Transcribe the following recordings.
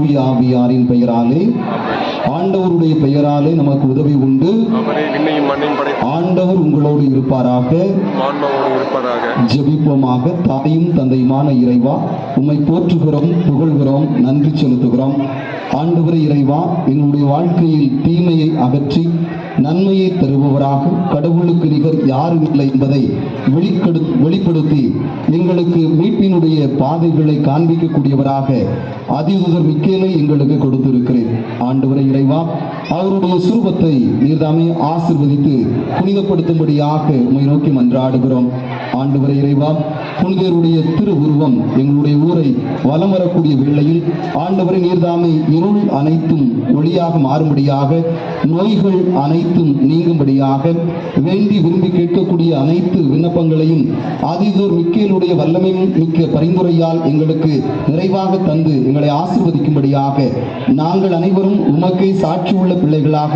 தூய ஆவியாரின் பெயராலே ஆண்டவருடைய பெயராலே நமக்கு உதவி உண்டு. ஆண்டவர் உங்களோடு இருப்பாராக. ஜெபிப்போமாக தாயும் தந்தையுமான இறைவா உம்மை போற்றுகிறோம் புகழ்கிறோம் நன்றி செலுத்துகிறோம். ஆண்டவரே இறைவா எங்களுடைய வாழ்க்கையில் தீமையை அகற்றி நன்மையை தருபவராக கடவுளுக்கு நிகர் யாரும் இல்லை என்பதை வெளிக்கெடு வெளிப்படுத்தி மீட்பினுடைய பாதைகளை காண்பிக்கக்கூடியவராக அதிபர் மிக்கேலை எங்களுக்கு கொடுத்திருக்கிறேன். ஆண்டவரே இறைவா அவருடைய சுரூபத்தை நீர்தாமே ஆசிர்வதித்து புனிதப்படுத்தும்படியாக உம்மை நோக்கி மன்றாடுகிறோம். ஆண்டவரே இறைவா புனிதருடைய திருவுருவம் எங்களுடைய ஊரை வலம் வரக்கூடிய வேளையில் ஆண்டவரை நீர்தாமை இருள் அனைத்தும் ஒளியாக மாறும்படியாக நோய்கள் அனைத்தும் நீங்கும்படியாக வேண்டி விரும்பி கேட்கக்கூடிய அனைத்து விண்ணப்பங்களையும் அதிதோர் மிக்கேலுடைய வல்லமை மிக்க பரிந்துரையால் எங்களுக்கு நிறைவாக தந்து எங்களை ஆசிர்வதிக்கும்படியாக நாங்கள் அனைவரும் உமக்கை சாட்சி உள்ள பிள்ளைகளாக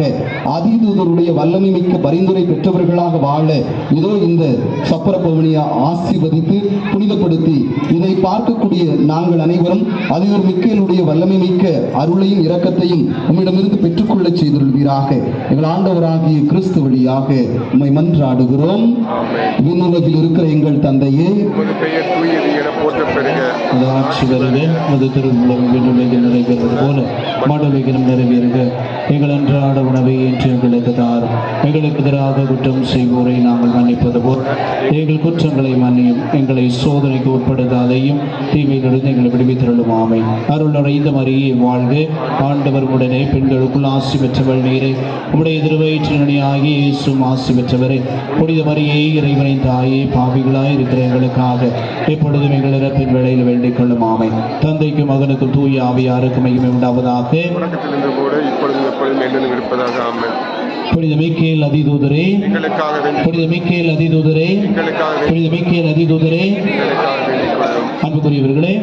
அதிதூதருடைய வல்லமை மிக்க பரிந்துரை பெற்றவர்களாக வாழ இதோ இந்த சப்பர பவனியா ஆசிர்வதித்து புனிதப்படுத்தி இதை பார்க்கக்கூடிய நாங்கள் அனைவரும் அதிதூர் மிக்கேலுடைய வல்லமை மிக்க அருளையும் இரக்கத்தையும் உம்மிடமிருந்து பெற்றுக்கொள்ள செய்துள்வீராக எங்கள் ஆண்டவராகிய கிறிஸ்து வழியாக உம்மை மன்றாடுகிறோம். விண்ணுலகில் இருக்கிற எங்கள் தந்தையே. ஆட்சி வருக அது விண்ணுலகில் நிறைவேறுவது போல மடலுகிலும் நிறைவேறுக. எங்கள் அன்றாட உணவை இன்று எங்களுக்கு தாரும். எங்களுக்கு எதிராக குற்றம் செய்வோரை நாங்கள் மன்னிப்பது போல் எங்கள் குற்றங்களை மன்னியும். எங்களை சோதனைக்கு உட்படுத்தாதையும் தீமையிலிருந்து எங்களை விடுவித்தருளும் ஆமை அருள் நிறைந்த மரியே வாழ்க. ஆண்டவர் உடனே பெண்களுக்குள் ஆசி பெற்றவள் நீரே. உடைய திருவயிற்றினி இயேசும் ஆசி பெற்றவரே. புனித மரியே இறைவனை தாயே பாவிகளாய் இருக்கிற எங்களுக்காக எப்பொழுதும் எங்கள் இறப்பின் வேளையில் வேண்டிக் கொள்ளும் ஆமை தந்தைக்கும் மகனுக்கும் தூய ஆவியாருக்கும் மகிமை உண்டாவதாக. தொடக்கத்திலிருந்து கூட இப்பொழுதும் எப்பொழுதும் என்றும் இருப்பதாக ஆமை புனித மிக்கேல் அதிதூதரே. புனித மிக்கேல் அதிதூதரே. புனித மிக்கேல் அதிதூதரே. அன்புக்குரியவர்களே